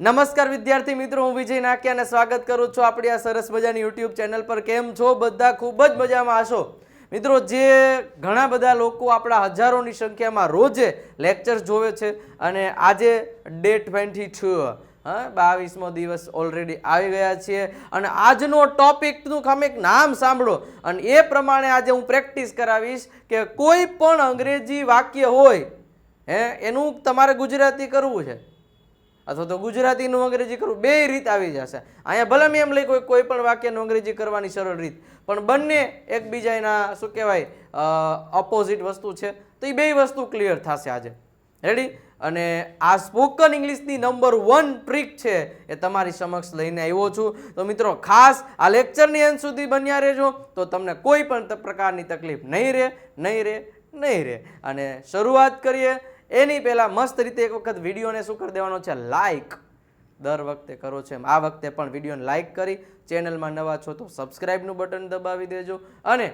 નમસ્કાર વિદ્યાર્થી મિત્રો, હું વિજય નાક્યા અને સ્વાગત કરું છું આપણી આ સરસ મજાની યુટ્યુબ ચેનલ પર. કેમ છો બધા? ખૂબ જ મજામાં હશો? મિત્રો, જે ઘણા બધા લોકો આપણા હજારોની સંખ્યામાં રોજે લેક્ચર્સ જોવે છે અને આજે ડે ટ્વેન્ટી ટુ હા, બાવીસમો દિવસ ઓલરેડી આવી ગયા છીએ. અને આજનો ટોપિકનું તમે નામ સાંભળો અને એ પ્રમાણે આજે હું પ્રેક્ટિસ કરાવીશ કે કોઈ પણ અંગ્રેજી વાક્ય હોય, હે, એનું તમારે ગુજરાતી કરવું છે. અથવા તો ગુજરાતીનું અંગ્રેજી કરવું, બે રીત આવી જશે. અહીંયા ભલે મેં એમ લઈ કોઈ કોઈ પણ વાક્યનું અંગ્રેજી કરવાની સરળ રીત, પણ બંને એકબીજાના શું કહેવાય ઓપોઝિટ વસ્તુ છે. તો એ બે વસ્તુ ક્લિયર થશે આજે. રેડી અને આ સ્પોકન ઇંગ્લિશની નંબર વન ટ્રીક છે એ તમારી સમક્ષ લઈને આવ્યો છું. તો મિત્રો, ખાસ આ લેક્ચરની અંત સુધી બન્યા રહેજો. તો તમને કોઈ પણ પ્રકારની તકલીફ નહીં રહે નહીં રહે નહીં રહે. અને શરૂઆત કરીએ એની પહેલાં મસ્ત રીતે એક વખત વિડીયોને શું કરી દેવાનો છે? લાઇક દર વખતે કરો છો એમ. આ વખતે પણ વિડીયોને લાઇક કરી, ચેનલમાં નવા છો તો સબસ્ક્રાઇબનું બટન દબાવી દેજો અને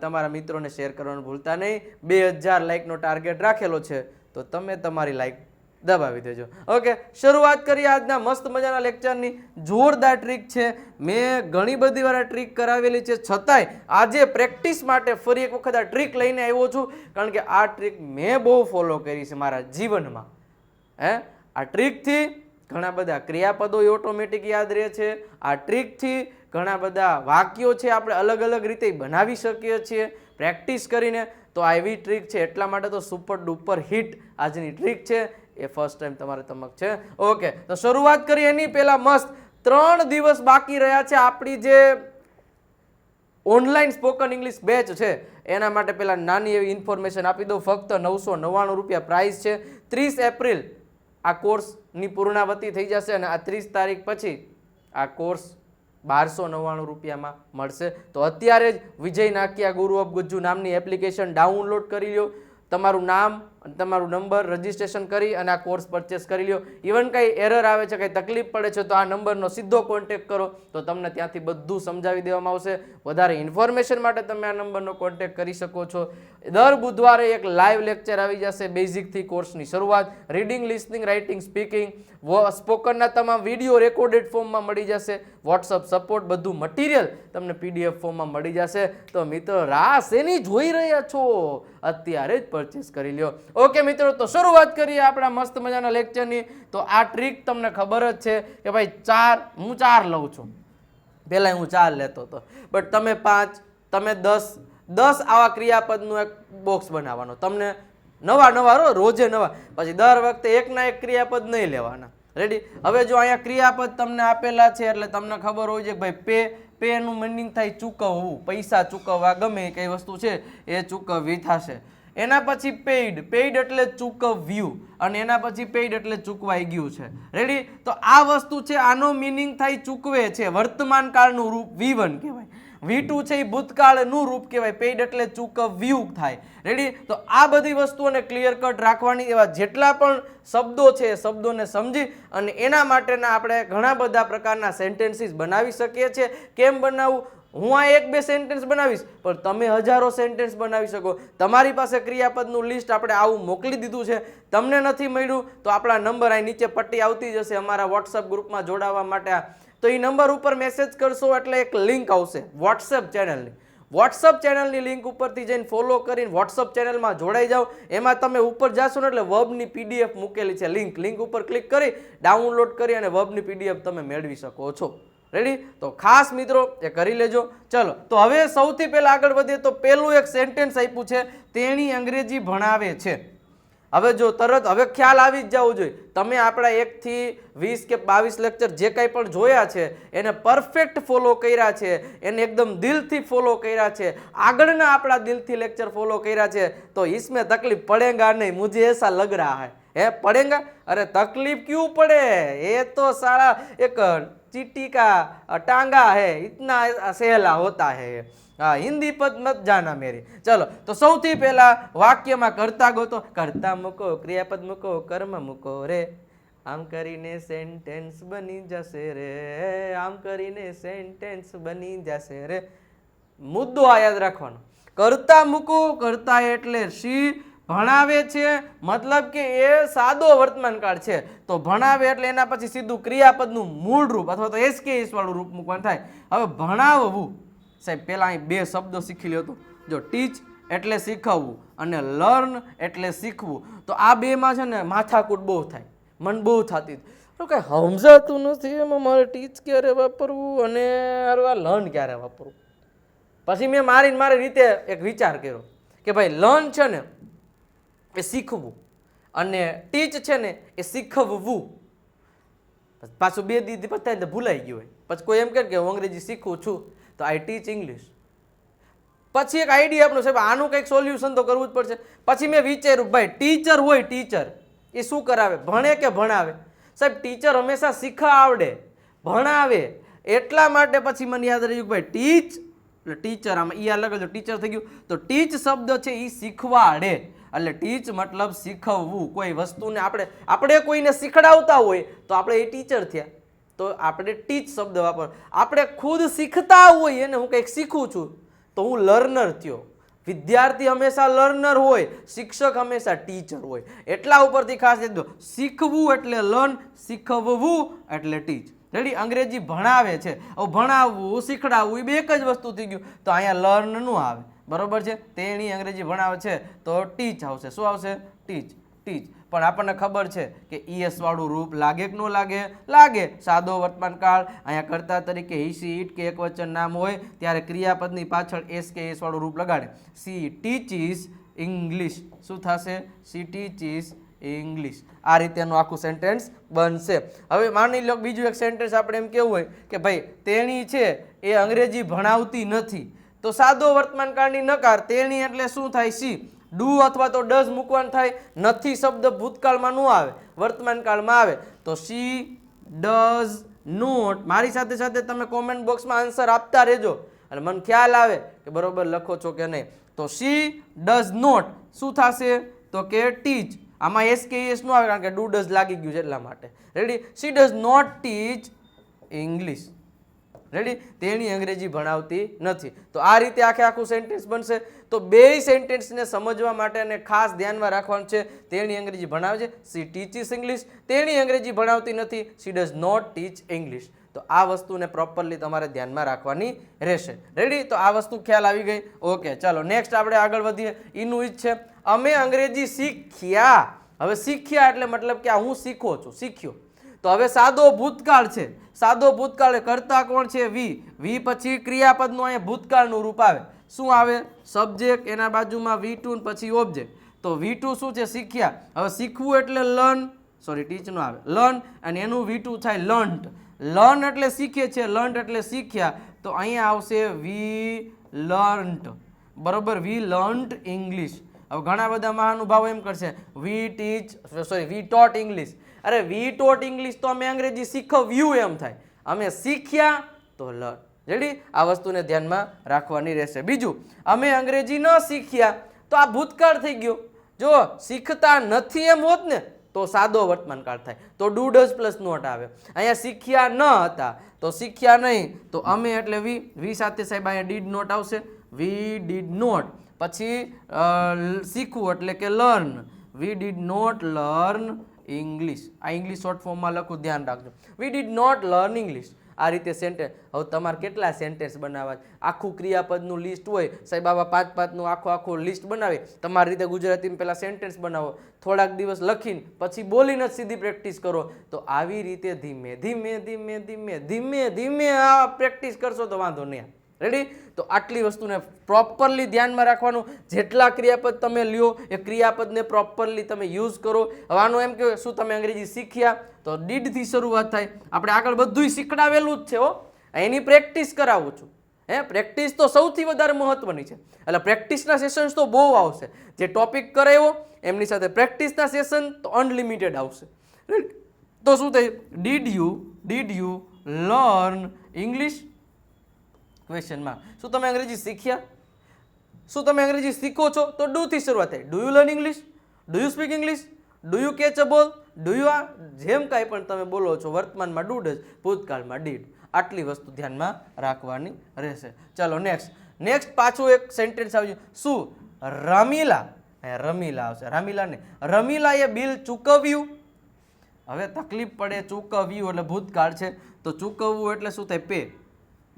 તમારા મિત્રોને શેર કરવાનું ભૂલતા નહીં. બે હજાર લાઇકનો ટાર્ગેટ રાખેલો છે, તો તમે તમારી લાઈક દબાવી દેજો. ઓકે, શરૂઆત કરીએ આજના મસ્ત મજાના લેક્ચરની જોરદાર ટ્રીક છે. મેં ઘણી બધી વાર આ ટ્રીક કરાવેલી છે. છતાંય આજે પ્રેક્ટિસ માટે ફરી એક વખત આ ટ્રીક લઈને આવ્યો છું. કારણ કે આ ટ્રીક મેં બહુ ફોલો કરી છે મારા જીવનમાં. હે? આ ટ્રીકથી ઘણા બધા ક્રિયાપદો ઓટોમેટિક યાદ રહે છે. આ ટ્રીકથી ઘણા બધા વાક્યો છે આપણે અલગ અલગ રીતે બનાવી શકીએ છીએ. પ્રેક્ટિસ કરીને તો આ એવી ટ્રીક છે. એટલા માટે તો સુપર ડુપર હિટ આજની ટ્રીક છે. એ ફર્સ્ટ ટાઈમ તમારે તમક છે. ઓકે તો શરૂઆત કરીએ એની પહેલાં મસ્ત ત્રણ દિવસ બાકી રહ્યા છે આપણી જે ઓનલાઈન સ્પોકન ઇંગ્લિશ બેચ છે. એના માટે પહેલાં નાની એવી ઇન્ફોર્મેશન આપી દઉં. ફક્ત નવસો નવ્વાણું રૂપિયા પ્રાઇસ છે. ત્રીસ એપ્રિલ આ કોર્સની પૂર્ણાવતી થઈ જશે અને આ ત્રીસ તારીખ પછી આ કોર્સ બારસો નવ્વાણું રૂપિયામાં મળશે. તો અત્યારે જ વિજય નાકિયા ગુરુ ઓફ ગુજ્જુ નામની એપ્લિકેશન ડાઉનલોડ કરી લો તમારું નામ અને તમારું નંબર રજિસ્ટ્રેશન કરી અને આ કોર્સ પરચેસ કરી લ્યો. ઇવન કંઈ એરર આવે છે, કંઈ તકલીફ પડે છે, તો આ નંબરનો સીધો કોન્ટેક્ટ કરો. તો તમને ત્યાંથી બધું સમજાવી દેવામાં આવશે. વધારે ઇન્ફોર્મેશન માટે તમે આ નંબરનો કોન્ટેક્ટ કરી શકો છો. દર બુધવારે એક લાઈવ લેક્ચર આવી જશે બેઝિકથી કોર્સની શરૂઆત. રીડિંગ લિસનિંગ રાઇટિંગ સ્પીકિંગ સ્પોકનના તમામ વીડિયો રેકોર્ડેડ ફોર્મમાં મળી જશે. વોટ્સઅપ સપોર્ટ બધું મટીરિયલ તમને પીડીએફ ફોર્મમાં મળી જશે. તો મિત્રો રાસ એની જોઈ રહ્યા છો. અત્યારે જ પરચેસ કરી લ્યો. ઓકે મિત્રો, તો શરૂઆત કરીએ આપણા મસ્ત મજાના લેક્ચરની તો આ ટ્રીક તમને ખબર જ છે કે ભાઈ ચાર, હું ચાર લઉં છું. પહેલાં હું ચાર લેતો હતો. બટ તમે પાંચ, તમે દસ દસ આવા ક્રિયાપદનું એક બોક્સ બનાવવાનો. તમને નવા નવા રહો, રોજે નવા. પછી દર વખતે એકના એક ક્રિયાપદ નહીં લેવાના. રેડી હવે જો અહીંયા ક્રિયાપદ તમને આપેલા છે, એટલે તમને ખબર હોય છે કે ભાઈ પે, પેનું મિનિંગ થાય ચૂકવવું. પૈસા ચૂકવવા ગમે કઈ વસ્તુ છે, એ ચૂકવવી થશે. એના પછી પેઇડ પેઇડ એટલે ચૂકવ્યું અને એના પછી પેઇડ એટલે ચૂકવાઈ ગયું છે. રેડી તો આ વસ્તુ છે, આનો મિનિંગ થાય ચૂકવે છે, વર્તમાન કાળનું રૂપ વી વન કહેવાય. વી ટુ છે, એ ભૂતકાળનું રૂપ કહેવાય. પેઇડ એટલે ચૂકવ્યું થાય. રેડી તો આ બધી વસ્તુઓને ક્લિયર કટ રાખવાની, એવા જેટલા પણ શબ્દો છે, એ શબ્દોને સમજી અને એના માટેના આપણે ઘણા બધા પ્રકારના સેન્ટેન્સીસ બનાવી શકીએ છીએ. કેમ બનાવવું હું આ એક બે સેન્ટેન્સ બનાવીશ, પણ તમે હજારો સેન્ટેન્સ બનાવી શકો. તમારી પાસે ક્રિયાપદનું લિસ્ટ આપણે આવું મોકલી દીધું છે. તમને નથી મળ્યું તો આપણા નંબર અહીં નીચે પટ્ટી આવતી જશે અમારા વોટ્સઅપ ગ્રુપમાં જોડાવા માટે તો એ નંબર ઉપર મેસેજ કરશો એટલે એક લિંક આવશે વોટ્સએપ ચેનલની વોટ્સઅપ ચેનલની લિંક ઉપરથી જઈને ફોલો કરીને વોટ્સઅપ ચેનલમાં જોડાઈ જાઓ. એમાં તમે ઉપર જાશો ને એટલે વબની પીડીએફ મૂકેલી છે લિંક લિંક ઉપર ક્લિક કરી ડાઉનલોડ કરી અને વર્બની પીડીએફ તમે મેળવી શકો છો. રેડી તો ખાસ મિત્રો, એ કરી લેજો. ચલો, તો હવે સૌથી પહેલાં આગળ વધીએ તો પહેલું એક સેન્ટેન્સ આપ્યું છે, તેણી અંગ્રેજી ભણાવે છે. હવે જો તરત, હવે ખ્યાલ આવી જ જવો જોઈએ. તમે આપણા એકથી વીસ કે બાવીસ લેક્ચર જે કાંઈ પણ જોયા છે, એને પરફેક્ટ ફોલો કર્યા છે, એને એકદમ દિલથી ફોલો કર્યા છે. આગળના આપણા દિલથી લેક્ચર ફોલો કર્યા છે, તો ઈસમે તકલીફ પડેગા નહીં, મુજે એસા લગ રહા હે. હે, પડેગા? અરે તકલીફ ક્યું પડે? એ તો સારા એક चीटी का टांगा है इतना सहेला होता है હા હિન્દી પદ મત જાના મેરી ચલો તો સૌથી પહેલા વાક્યમાં કરતા ગોતો કરતા મૂકો ક્રિયાપદ મૂકો કર્મ મૂકો રે આમ કરીને સેન્ટેન્સ બની જશે રે આમ કરીને સેન્ટેન્સ બની જશે રે મુદ્દો આ યાદ રાખવાનો કરતા મૂકો કરતા એટલે સી ભણાવે છે, મતલબ કે એ સાદો વર્તમાનકાળ છે. તો ભણાવે એટલે એના પછી સીધું ક્રિયાપદનું મૂળ રૂપ અથવા તો એસકેએસ વાળું રૂપ મૂકવાનું થાય. હવે ભણાવવું, સાહેબ, પહેલાં અહીં બે શબ્દો શીખી લ્યો હતો જો ટીચ એટલે શીખવવું અને લર્ન એટલે શીખવું. તો આ બેમાં છે ને માથાકૂટ બહુ થાય. મન બહુ થતી તો કંઈ સમજાતું નથી એમાં મારે ટીચ ક્યારે વાપરવું અને આ લર્ન ક્યારે વાપરવું? પછી મેં મારીને મારી રીતે એક વિચાર કર્યો કે ભાઈ લર્ન છે ને એ શીખવું. અને ટીચ છે ને, એ શીખવવું. પાછું બે દીદી પતાય તો ભૂલાઈ ગયું હોય. પછી કોઈ એમ કહે કે હું અંગ્રેજી શીખું છું, તો આઈ ટીચ ઇંગ્લિશ પછી એક આઈડિયા આપણો સાહેબ, આનું કંઈક સોલ્યુશન તો કરવું જ પડશે. પછી મેં વિચાર્યું, ભાઈ ટીચર હોય ટીચર એ શું કરાવે? ભણે કે ભણાવે? સાહેબ ટીચર હંમેશા શીખવા આવડે, ભણાવે. એટલા માટે પછી મને યાદ રહ્યું ભાઈ ટીચ એટલે ટીચર આમાં એ અલગ ટીચર થઈ ગયું. તો ટીચ શબ્દ છે એ શીખવાડે. એટલે ટીચ મતલબ શીખવવું. કોઈ વસ્તુને આપણે આપણે કોઈને શીખડાવતા હોય તો આપણે એ ટીચર થયા. તો આપણે ટીચ શબ્દ વાપર. આપણે ખુદ શીખતા હોય એને હું કંઈક શીખું છું, તો હું લર્નર થયો. વિદ્યાર્થી હંમેશા લર્નર હોય, શિક્ષક હંમેશા ટીચર હોય. એટલા ઉપરથી ખાસ રાખજો. શીખવું એટલે લર્ન શીખવવું એટલે ટીચ રેડી અંગ્રેજી ભણાવે છે. ભણાવવું, શીખડાવવું, એ બે એક જ વસ્તુ થઈ ગયું. તો અહીંયા લર્નનું આવે. બરોબર છે? તેણી અંગ્રેજી ભણાવે છે તો ટીચ આવશે. શું આવશે? ટીચ ટીચ. પણ આપણને ખબર છે કે ઈએસ વાળું રૂપ લાગે કે ન લાગે? લાગે. સાદો વર્તમાન કાળ, અહીંયા કરતા તરીકે હી સી ઈટ કે એક વચન નામ હોય, ત્યારે ક્રિયાપદની પાછળ એસ, કે એસ વાળું રૂપ લગાડે. She, teaches English. શું થશે? She, teaches English. આ રીતેનું આખું સેન્ટેન્સ બનશે. હવે માની લો બીજું એક સેન્ટેન્સ આપણે એમ કેવું હોય કે ભાઈ તેણી છે એ અંગ્રેજી ભણાવતી નથી. તો સાદો વર્તમાન કાળની નકાર તેણી એટલે શું થાય? સી ડુ અથવા તો ડઝ મૂકવાનું થાય. નથી શબ્દ ભૂતકાળમાં ન આવે વર્તમાન કાળમાં આવે. તો સી ડઝ, નોટ, મારી સાથે સાથે તમે કોમેન્ટ બોક્સમાં આન્સર આપતા રહેજો. અને મને ખ્યાલ આવે કે બરોબર લખો છો કે નહીં. તો સી ડઝ, નોટ, શું થશે? તો કે ટીચ. આમાં એસ કે એસ નો આવે, કારણ કે ડુ, ડઝ લાગી ગયું છે એટલા માટે. Ready she does, not, teach, English. Ready તેણી અંગ્રેજી ભણાવતી નથી. તો આ રીતે આખે આખું સેન્ટેન્સ બનશે. તો બે સેન્ટેન્સને સમજવા માટે અને ખાસ ધ્યાનમાં રાખવાનું છે, તેણી અંગ્રેજી ભણાવે છે. સી ટીચીસ ઇંગ્લિશ તેણી અંગ્રેજી ભણાવતી નથી. She does not teach English તો આ વસ્તુને પ્રોપરલી તમારે ધ્યાનમાં રાખવાની રહેશે. રેડી તો આ વસ્તુ ખ્યાલ આવી ગઈ. ઓકે ચાલો નેક્સ્ટ આપણે આગળ વધીએ. એનું ઈ જ છે. અમે અંગ્રેજી શીખ્યા. હવે શીખ્યા એટલે મતલબ કે હું શીખો છું. શીખ્યો. તો હવે સાદો ભૂતકાળ છે. સાદો ભૂતકાળ કરતા કોણ છે? વી. વી પછી ક્રિયાપદનું અહીંયા ભૂતકાળનું રૂપ આવે. શું આવે? સબ્જેક્ટ, એના બાજુમાં વી ટુ પછી ઓબ્જેક્ટ. તો વી ટુ શું છે? શીખ્યા. હવે શીખવું એટલે લર્ન. સોરી ટીચનું આવે. લર્ન અને એનું વી ટુ થાય લર્ન્ટ. લર્ન એટલે શીખે છે. લર્ન્ટ એટલે શીખ્યા. તો અહીંયા આવશે વી લર્ન્ટ. બરોબર? We learnt English. હવે ઘણા બધા મહાનુભાવો એમ કરશે. We teach, sorry, we taught English. અરે વી ટોટ ઇંગ્લિશ તો અમે અંગ્રેજી શીખવ્યું એમ થાય. અમે શીખ્યા તો લર્ન રેડી? આ વસ્તુને ધ્યાનમાં રાખવાની રહેશે. બીજું, અમે અંગ્રેજી ન શીખ્યા તો આ ભૂતકાળ થઈ ગયો. જો શીખતા નથી એમ હોત ને, તો સાદો વર્તમાનકાળ થાય. તો ડુ ડઝ પ્લસ નોટ આવે. અહીંયા શીખ્યા ન હતા, તો શીખ્યા નહીં. તો અમે એટલે વી વી સાથે સાહેબ અહીંયા ડીડ નોટ આવશે. We did not. પછી શીખવું એટલે કે learn. We did not, learn English આ ઇંગ્લિશ શોર્ટ ફોર્મમાં લખું, ધ્યાન રાખજો. We did not learn English આ રીતે સેન્ટેન્સ હવે તમારે કેટલા સેન્ટેન્સ બનાવવા આખું ક્રિયાપદનું લિસ્ટ હોય, સાહેબ, આવા પાંચ પાંચનું આખું આખું લિસ્ટ બનાવી. તમારી રીતે ગુજરાતીમાં પહેલાં સેન્ટેન્સ બનાવો. થોડાક દિવસ લખીને પછી બોલીને જ સીધી પ્રેક્ટિસ કરો. તો આવી રીતે ધીમે ધીમે ધીમે ધીમે ધીમે ધીમે આ પ્રેક્ટિસ કરશો તો વાંધો નહીં રેડી તો આટલી વસ્તુને પ્રોપરલી ધ્યાનમાં રાખવાનું. જેટલા ક્રિયાપદ તમે લ્યો, એ ક્રિયાપદને પ્રોપરલી તમે યુઝ કરો. હવે એમ કે શું તમે અંગ્રેજી શીખ્યા? તો ડીડથી શરૂઆત થાય. આપણે આગળ બધુંય શીખડાવેલું જ છે, હો. એની પ્રેક્ટિસ કરાવું છું. હે પ્રેક્ટિસ તો સૌથી વધારે મહત્વની છે. એટલે પ્રેક્ટિસના સેશન્સ તો બહુ આવશે. જે ટોપિક કરાવ્યો એમની સાથે પ્રેક્ટિસના સેશન તો અનલિમિટેડ આવશે? તો શું થાય? Did you did you learn English ક્વેશ્ચનમાં શું તમે અંગ્રેજી શીખ્યા? શું તમે અંગ્રેજી શીખો છો? તો ડુથી શરૂઆત થાય. Do you learn English do you speak English do you catch a ball do you આ જેમ કાંઈ પણ તમે બોલો છો, વર્તમાનમાં ડુ જ ભૂતકાળમાં ડીડ આટલી વસ્તુ ધ્યાનમાં રાખવાની રહેશે. ચાલો નેક્સ્ટ નેક્સ્ટ પાછું એક સેન્ટેન્સ આવ્યું શું? રમીલા. રમીલા આવશે. રમીલાને રમીલાએ બિલ ચૂકવ્યું. હવે તકલીફ પડે ચૂકવ્યું એટલે ભૂતકાળ છે. તો ચૂકવવું એટલે શું થાય? પે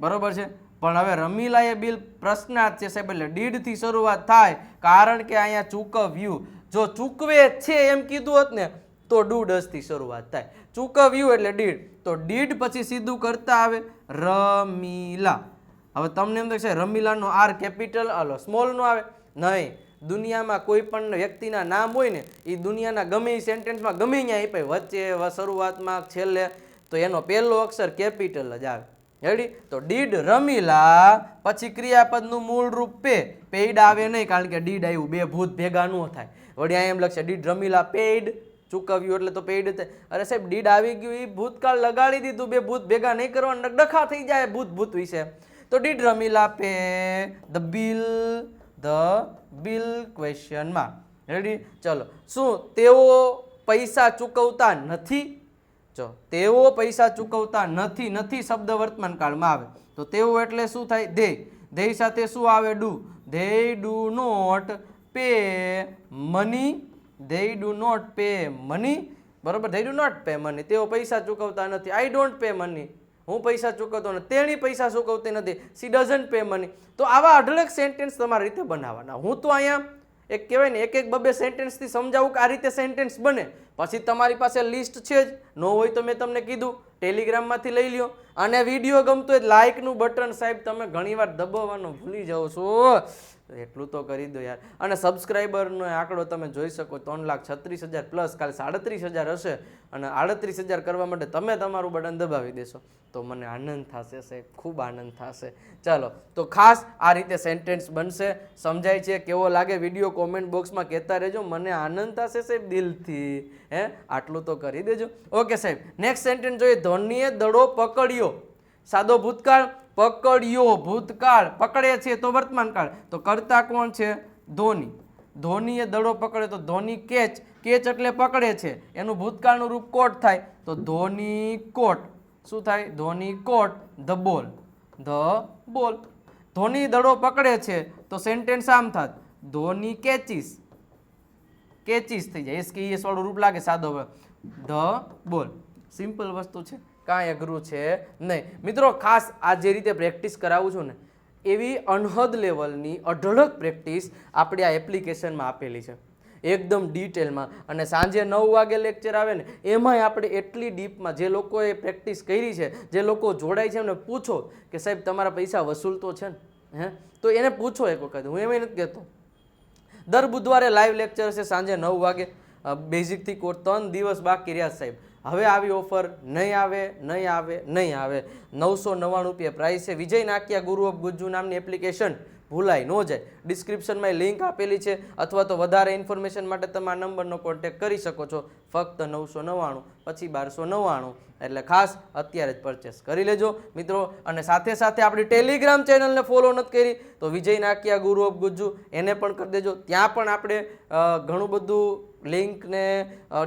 બરાબર છે? પણ હવે રમીલાએ બિલ પ્રશ્નાર્થ છે સાહેબ, એટલે દીડથી શરૂઆત થાય કારણ કે અહીંયા ચૂકવ્યું. જો ચૂકવે છે એમ કીધું હોત ને, તો ડુ ડસથી શરૂઆત થાય. ચૂકવ્યું એટલે દીડ તો દીડ પછી સીધું કરતા આવે રમીલા. હવે તમને એમ થશે રમીલાનો આર કેપિટલ અલો સ્મોલનો આવે. નહીં. દુનિયામાં કોઈ પણ વ્યક્તિના નામ હોય ને એ દુનિયાના ગમે એ સેન્ટેન્સમાં ગમે ત્યાં આપાય. વચ્ચે શરૂઆતમાં છેલ્લે તો એનો પહેલો અક્ષર કેપિટલ જ આવે. રેડી તો ડીડ રમીલા, પછી ક્રિયાપદનું મૂળ રૂપ પે. પેઇડ આવે નહીં, કારણ કે ડીડ આવ્યું, બે ભૂત ભેગા ન થાય. વળી અહીંયા એમ લખશે, ડીડ રમીલા પેઇડ ચૂકવ્યું એટલે તો પેઇડ અરે સાહેબ, ડીડ આવી ગયું એ ભૂતકાળ લગાડી દીધું, બે ભૂત ભેગા નહીં કરવા ડખા થઈ જાય ભૂત ભૂત વિશે. તો did Ramila pay. The bill the bill ક્વેશ્ચનમાં. Ready ચલો. શું તેઓ પૈસા ચૂકવતા નથી? જો, તેઓ પૈસા ચૂકવતા નથી નથી શબ્દ વર્તમાન કાળમાં આવે. તો તેઓ એટલે શું થાય? ધ્યેય ધ્યેય સાથે શું આવે? Do. They do not pay money. They do not pay money. બરોબર? They do not pay money. તેઓ પૈસા ચૂકવતા નથી. I don't pay money. હું પૈસા ચૂકવતો નથી. તેણી પૈસા ચૂકવતી નથી. She doesn't pay money? તો આવા અઢળક સેન્ટેન્સ તમારી રીતે બનાવવાના. હું તો અહીંયા, એક કહેવાય ને એક એક બબે સેન્ટેન્સથી સમજાવું કે આ રીતે સેન્ટેન્સ બને. પછી તમારી પાસે લિસ્ટ છે જ. ન હોય તો મેં તમને કીધું ટેલિગ્રામમાંથી લઈ લ્યો. અને વીડિયો ગમતો હોય લાઇકનું બટન સાહેબ તમે ઘણીવાર દબાવવાનું ભૂલી જાઓ છો. એટલું તો કરી દો યાર. અને સબસ્ક્રાઈબરનો આંકડો તમે જોઈ શકો, ત્રણ લાખ છત્રીસ હજાર પ્લસ કાલે સાડત્રીસ હજાર હશે. અને આડત્રીસ હજાર કરવા માટે તમે તમારું બટન દબાવી દેશો. તો મને આનંદ થશે સાહેબ, ખૂબ આનંદ થશે. ચાલો, તો ખાસ આ રીતે સેન્ટેન્સ બનશે. સમજાય છે, કેવો લાગે? વીડિયો કોમેન્ટ બોક્સમાં કહેતા રહેજો. મને આનંદ થશે સાહેબ, દિલથી. હે? આટલું તો કરી દેજો. ઓકે સાહેબ નેક્સ્ટ સેન્ટેન્સ જોઈએ. ધોનીએ દડો પકડ્યો. સાદો ભૂતકાળ? પકડ્યો ભૂતકાળ. પકડે છે તો વર્તમાન કાળ. તો કરતા કોણ છે? ધોની. ધોનીએ દડો પકડે તો ધોની કેચ. કેચ એટલે પકડે છે. એનું ભૂતકાળનું રૂપ કોટ થાય. તો ધોની કોટ. શું થાય? Dhoni caught. The ball. The ball. Dhoni દડો પકડે છે તો સેન્ટેન્સ આમ થાત. ધોની કેચીસ. કેચીસ થઈ જાય. એસ કે એસ વાળું રૂપ લાગે સાદો હવે. The ball. સિમ્પલ વસ્તુ છે. કાંઈ અઘરું છે નહીં. મિત્રો, ખાસ આ જે રીતે પ્રેક્ટિસ કરાવું છું ને, એવી અનહદ લેવલની અઢળક પ્રેક્ટિસ આપણી આ એપ્લિકેશનમાં આપેલી છે. એકદમ ડિટેલમાં. અને સાંજે નવ વાગે લેક્ચર આવે ને, એમાંય આપણે એટલી ડીપમાં જે લોકોએ પ્રેક્ટિસ કરી છે, જે લોકો જોડાય છે એમને પૂછો કે સાહેબ, તમારા પૈસા વસૂલ તો છે ને? હે? તો એને પૂછો એક વખત. હું એમ નથી કહેતો. દર બુધવારે લાઈવ લેક્ચર છે, સાંજે નવ વાગે. બેઝિકથી કોર્સ ત્રણ દિવસ બાકી રહ્યા સાહેબ. હવે આવી ઓફર નહીં આવે નહીં આવે નહીં આવે. નવસો નવ્વાણું રૂપિયા પ્રાઇસ છે. વિજય નાકિયા ગુરુ ઓફ ગુજ્જુ નામની એપ્લિકેશન ભૂલાય, ન જાય. ડિસ્ક્રિપ્શનમાં લિંક આપેલી છે. અથવા તો વધારે ઇન્ફોર્મેશન માટે તમે આ નંબરનો કોન્ટેક્ટ કરી શકો છો. ફક્ત નવસો નવ્વાણું, પછી બારસો નવ્વાણું. એટલે ખાસ અત્યારે જ પરચેસ કરી લેજો, મિત્રો. અને સાથે સાથે આપણી ટેલિગ્રામ ચેનલને ફોલો નથી કરી, તો વિજય નાકિયા ગુરુ ઓફ ગુજ્જુ એને પણ કરી દેજો. ત્યાં પણ આપણે ઘણું બધું લિંક ને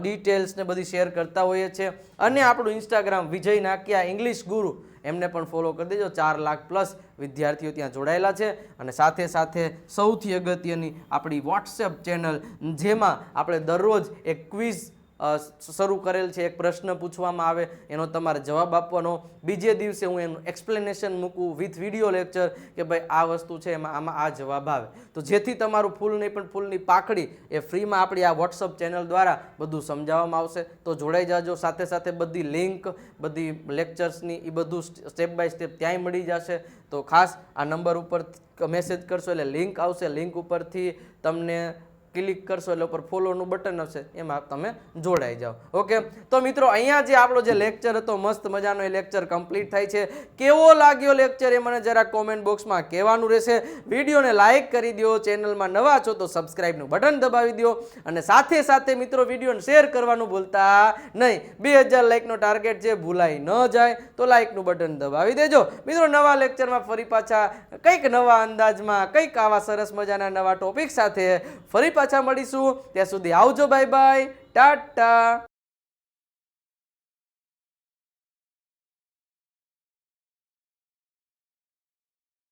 ડિટેલ્સ ને બધી શેર કરતા હોઈએ છીએ અને આપણું ઇન્સ્ટાગ્રામ વિજય નાકિયા ઇંગ્લિશ ગુરુ, એમને પણ ફોલો કરી દેજો. ચાર લાખ પ્લસ વિદ્યાર્થીઓ ત્યાં જોડાયેલા છે. અને સાથે સાથે સૌથી અગત્યની આપણી વોટ્સએપ ચેનલ જેમાં આપણે દરરોજ એક ક્વિઝ શરૂ કરેલ છે, એક પ્રશ્ન પૂછવામાં આવે, એનો તમારે જવાબ આપવાનો. બીજે દિવસે હું એનું એક્સપ્લેનેશન મૂકું વિથ વીડિયો લેક્ચર કે ભાઈ આ વસ્તુ છે, એમાં આમાં આ જવાબ આવે. તો જેથી તમારું ફૂલ નહીં, પણ ફૂલની પાકડી એ ફ્રીમાં આપણી આ વોટ્સઅપ ચેનલ દ્વારા બધું સમજાવવામાં આવશે. તો જોડાઈ જાજો. સાથે સાથે બધી લિંક બધી લેક્ચર્સની એ બધું સ્ટેપ બાય સ્ટેપ ત્યાંય મળી જશે. તો ખાસ આ નંબર ઉપર મેસેજ કરશો એટલે લિંક આવશે. લિંક ઉપરથી તમને ક્લિક કરશો એટલે ઉપર ફોલોનું બટન આવશે એમાં તમે જોડાઈ જાઓ. ઓકે? તો મિત્રો, અહીંયા જે આપણો જે લેક્ચર હતો, મસ્ત મજાનો એ લેક્ચર કમ્પ્લીટ થાય છે. કેવો લાગ્યો લેક્ચર એ મને જરા કોમેન્ટ બોક્સમાં કહેવાનું રહેશે. વિડીયોને લાઇક કરી દો ચેનલમાં નવા છો તો સબસ્ક્રાઈબનું બટન દબાવી દો. અને સાથે સાથે મિત્રો, વિડીયોને શેર કરવાનું ભૂલતા નહીં. બે હજાર લાઇકનો ટાર્ગેટ છે, ભૂલાઈ ન જાય. તો લાઇકનું બટન દબાવી દેજો. મિત્રો, નવા લેક્ચરમાં ફરી પાછા કંઈક નવા અંદાજમાં, કંઈક આવા સરસ મજાના નવા ટોપિક સાથે ફરી પાછા મળીશું. ત્યાં સુધી આવજો બાય બાય ટાટા.